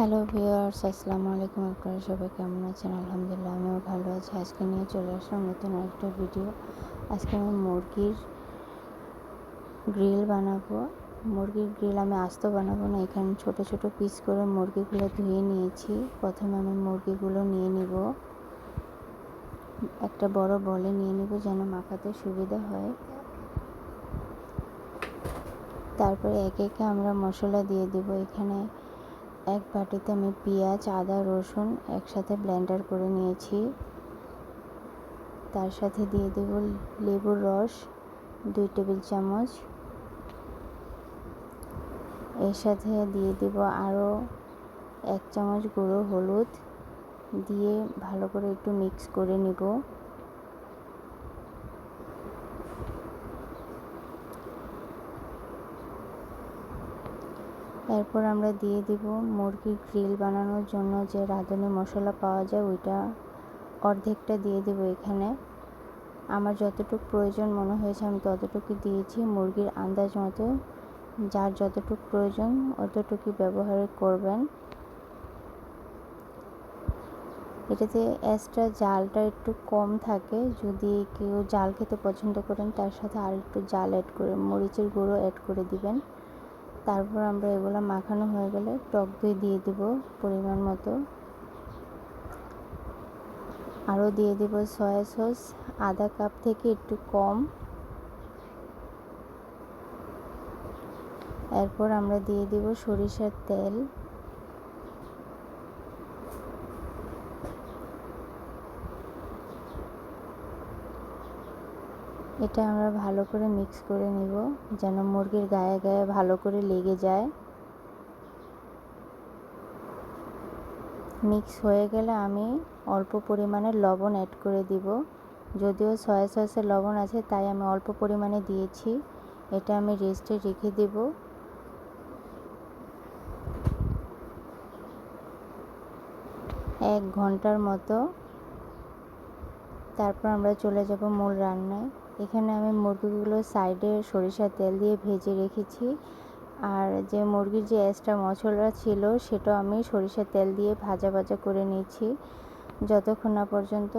Hello viewers, আসসালামু আলাইকুম। আপনারা সবাই কেমন আছেন? আলহামদুলিল্লাহ, আমিও ভালো আছি। আজকে নিয়ে চলে আসলাম নতুন একটা ভিডিও আজকে আমি মুরগির গ্রিল বানাবো। মুরগির গ্রিল আমি আস্ত বানাবো না, এখানে ছোট ছোট পিস করে মুরগিগুলো ধুয়ে নিয়েছি। প্রথমে আমি মুরগিগুলো নিয়ে নিব। একটা বড় বলে নিয়ে নিব যেন মাখাতে সুবিধা হয়। তারপরে একে একে আমরা মশলা দিয়ে দেব। এখানে এক বাটিতে আমি পেঁয়াজ, আদা, রসুন একসাথে ব্লেন্ডার করে নিয়েছি। তার সাথে দিয়ে দেব লেবুর রস, দুই টেবিল চামচ। এর সাথে দিয়ে দেব আরও এক চামচ গুঁড়ো হলুদ। দিয়ে ভালো করে একটু মিক্স করে নিব। এরপর আমরা দিয়ে দিব মুরগির গ্রিল বানানোর জন্য যে রাঁধুনি মশলা পাওয়া যায় ওইটা। অর্ধেকটা দিয়ে দেব এখানে। আমার যতটুকু প্রয়োজন মনে হয়েছে আমি ততটুকু দিয়েছি। মুরগির আন্দাজ মতো যার যতটুকু প্রয়োজন অতটুকু ব্যবহার করবেন। এটাতে এক্সট্রা জালটা একটু কম থাকে। যদি কেউ জাল খেতে পছন্দ করেন তার সাথে আর একটু জাল অ্যাড করে, মরিচের গুঁড়ো অ্যাড করে দিবেন। তারপর আমরা এগুলো মাখানো হয়ে গেলে টক দই দিয়ে দেবো পরিমাণ মতো। আরও দিয়ে দেব সয়া সস, আধা কাপ থেকে একটু কম। এরপর আমরা দিয়ে দেব সরিষার তেল। এটা আমরা ভালো করে মিক্স করে নিব, যেন মুরগির গায়ে গায়ে ভালো করে লেগে যায়। মিক্স হয়ে গেলে আমি অল্প পরিমাণে লবণ অ্যাড করে দিব। যদিও সয়া সসের লবণ আছে, তাই আমি অল্প পরিমাণে দিয়েছি। এটা আমি রেস্টে রেখে দেব। এক ঘণ্টার মতো। তারপর আমরা চলে যাব মূল রান্নায়। এখানে আমি মুরগিগুলো সাইডে সরিষার তেল দিয়ে ভেজে রেখেছি। আর যে মুরগির যে এক্সট্রা মশলা ছিল সেটা আমি সরিষার তেল দিয়ে ভাজা ভাজা করে নিয়েছি। যতক্ষণ না পর্যন্ত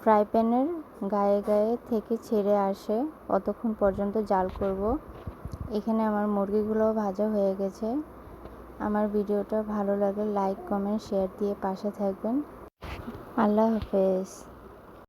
ফ্রাই প্যানের গায়ে গায়ে থেকে ছেড়ে আসে, অতক্ষণ পর্যন্ত জাল করব। এখানে আমার মুরগিগুলো ভাজা হয়ে গেছে। আমার ভিডিওটা ভালো লাগে লাইক, কমেন্ট, শেয়ার দিয়ে পাশে থাকবেন। আল্লাহ হাফেজ।